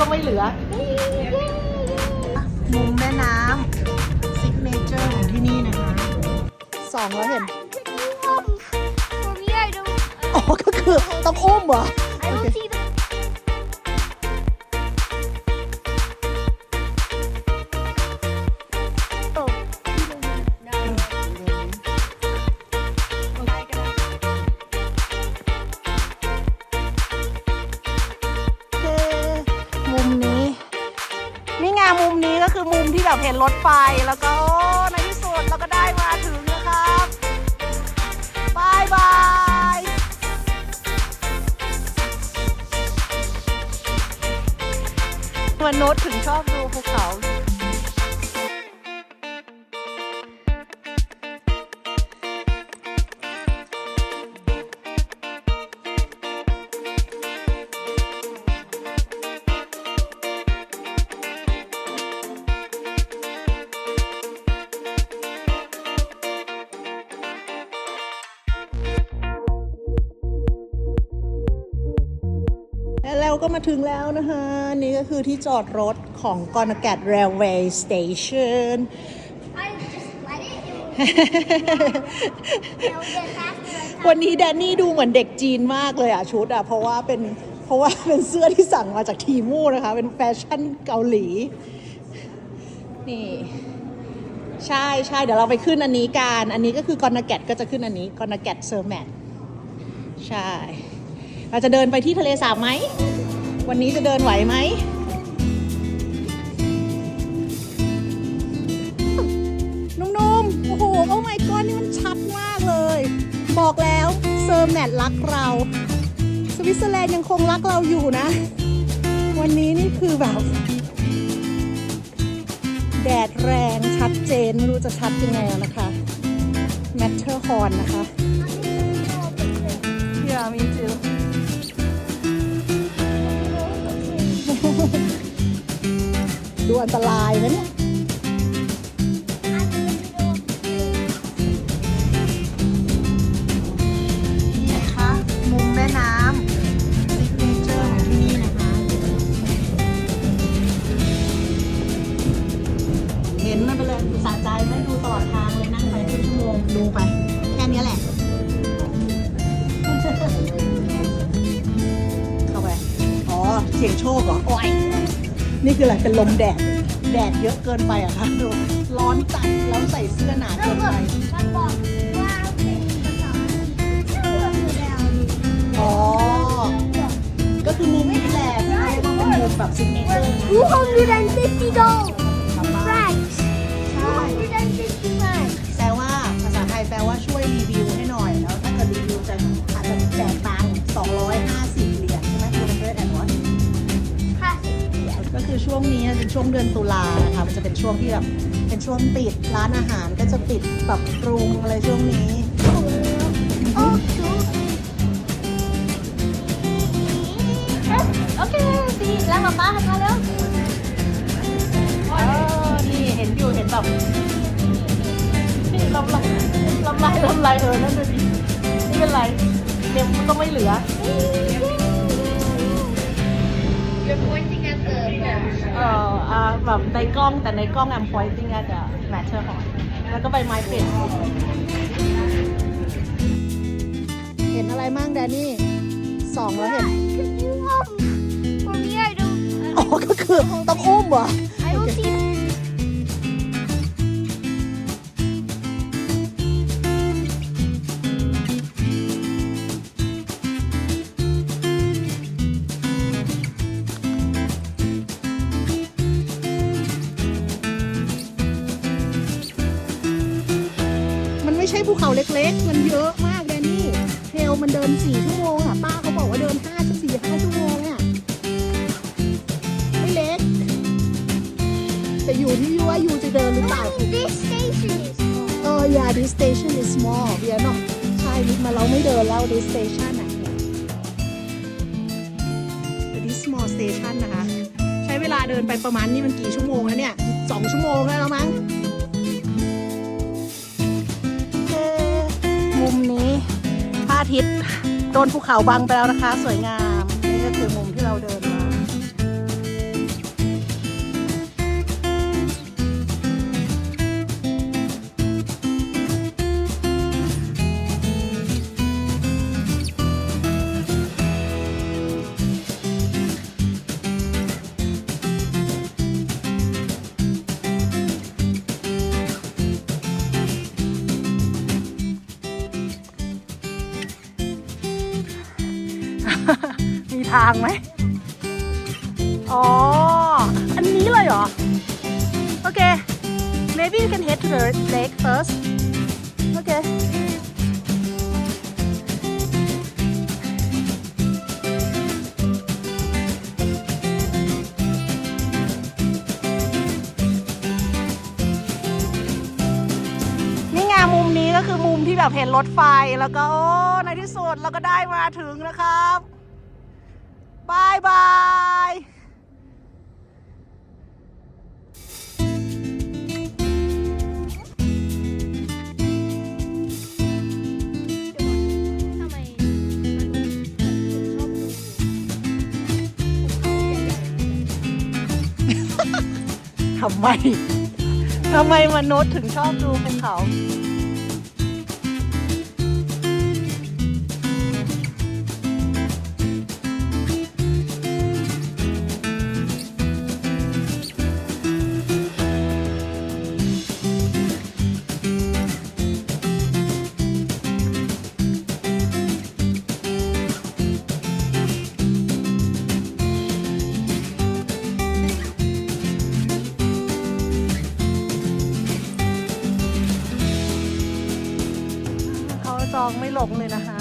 ก็ไม่เหลือ มุมแม่น้ำซิกเนเจอร์ของที่นี่นะคะสองแล้วเห็น From here, I don't. อ๋อ ก็คือต้องอุ้มเหรอ แบบเห็นรถไฟแล้วก็ในที่สุดเราก็ได้มาถึงนะครับบายบายมนุษย์ ละเราก็มาถึงแล้วนะคะ นี่ก็คือที่จอดรถของกอนแก t Railway Station I just let it. It'll get faster. วันนี้แดนนี่ดูเหมือนเด็กจีนมากเลยอะชุดอะเพราะว่าเป็นเพราะว่าเป็นเสื้อที่สั่งมาจากทีมูนะคะ เป็นแฟชั่นเกาหลี นี่ ใช่ใช่เดี๋ยวเราไปขึ้นอันนี้กันอันนี้ก็คือกอนแก t ก็จะขึ้นอันนี้กอนแก t เซอร์แมทใช่ เราจะเดินไปที่ทะเลสาบไหม วันนี้จะเดินไหวไหมนุ่มๆ โอ้โห โอ้ my god นี่มันชัดมากเลย บอกแล้วเซอร์แมทรักเรา สวิตเซอร์แลนด์ยังคงรักเราอยู่นะ วันนี้นี่คือแบบ แดดแรงชัดเจน ไม่รู้จะชัดยังไงแล้วนะคะแมทเทอร์ฮอนนะคะเดี๋ย ดูอันตรายนะเนี่ย เสียงโชคเหรอ โอ้ยนี่คืออะไร เป็นลมแดด แดดเยอะเกินไปอะคะดูร้อนจัดแล้วใส่เสื้อหนาเกินไป มันบอกว่าเป็นภาษาชื่อคือดาวอ๋อ ก็คือมุมนี้แหละที่เรียกว่าเป็นมุมแบบซิกเนเจอร์นะ250 dollars ทำมา ช่วงเดือนตุลานะคะมันจะเป็นช่วงที่แบบเป็นช่วงปิดร้านอาหารก็จะปิดปรับปรุงอะไรช่วงนี้ โอเคสิแล้วป๊าป๊าหันมาแล้วเออนี่เห็นอยู่เห็นแบบนี่ลำลายลำลายลำลายเออนั่นน่ะดินี่เป็นไรเน็มมันก็ไม่เหลือ You're pointing. เอ่ออ่าแบบในกล้องแต่ในกล้อง I'm pointing at the matter ของแล้วก็ใบไม้เป็นเห็นอะไรมั่งแดนนี่สองแล้วเห็น Can you um for me I don't อ๋อก็คือต้องอุ้มเหรอ ช่ภูเขาเล็กๆ มันเยอะมากแดนนี่เทลมันเดินสี่ชั่วโมงอะป้าเขาบอกว่าเดินห้าชั่วสี่ห้าชั่วโมงอะไม่เล็ก แต่อยู่ที่ว่าอยู่จะเดินหรือเปล่า this station is เออ yeah this station is small เบียร์เนาะใช่นิดมาเราไม่เดินแล้ว this station อะแต่ this small station นะคะ ใช้เวลาเดินไปประมาณนี่มันกี่ชั่วโมงแล้วเนี่ยสองชั่วโมงแล้วมั้ง มุมนี้พระอาทิตย์โดนภูเขาบังไปแล้วนะคะ สวยงาม นี่ก็คือมุมที่เราเดิน ทางไหม อ๋อ อันนี้เลยเหรอ โอเค maybe you can head to the lake first โอเค นี่ไงมุมนี้ก็คือมุมที่แบบเห็นรถไฟแล้วก็ โอ้ ในที่สุดเราก็ได้มาถึงนะครับ บายบายทำไมมันถึงชอบดูภูเขาทำไม ทำไมมนุษย์ถึงชอบดูภูเขา องไม่ลงเลยนะคะ